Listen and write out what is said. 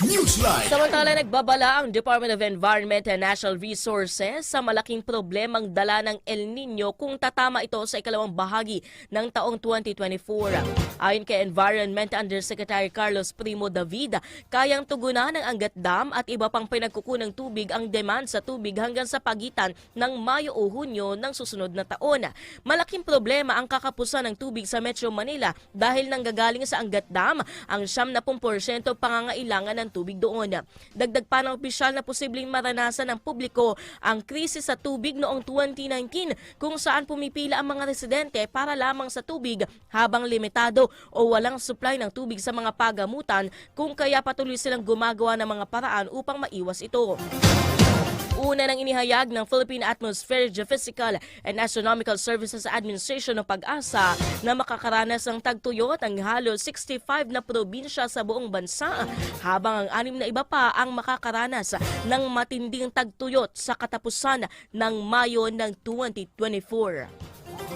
Newsline. Samantala, nagbabala ang Department of Environment and Natural Resources sa malaking problemang dala ng El Nino kung tatama ito sa ikalawang bahagi ng taong 2024. Ayon kay Environment Undersecretary Carlos Primo David, kayang tugunan ng Angat Dam at iba pang pinagkukunang tubig ang demand sa tubig hanggang sa pagitan ng Mayo o Hunyo ng susunod na taon. Malaking problema ang kakapusan ng tubig sa Metro Manila dahil nanggagaling sa Angat Dam ang 70% pangangailangan ng tubig doon. Dagdag pa ng opisyal na posibleng maranasan ng publiko ang krisis sa tubig noong 2019 kung saan pumipila ang mga residente para lamang sa tubig habang limitado o walang supply ng tubig sa mga pagamutan kung kaya patuloy silang gumagawa ng mga paraan upang maiwas ito. Una nang inihayag ng Philippine Atmospheric Geophysical and Astronomical Services Administration ng pag-asa na makakaranas ng tagtuyot ang halos 65 na probinsya sa buong bansa habang ang anim na iba pa ang makakaranas ng matinding tagtuyot sa katapusan ng Mayo ng 2024.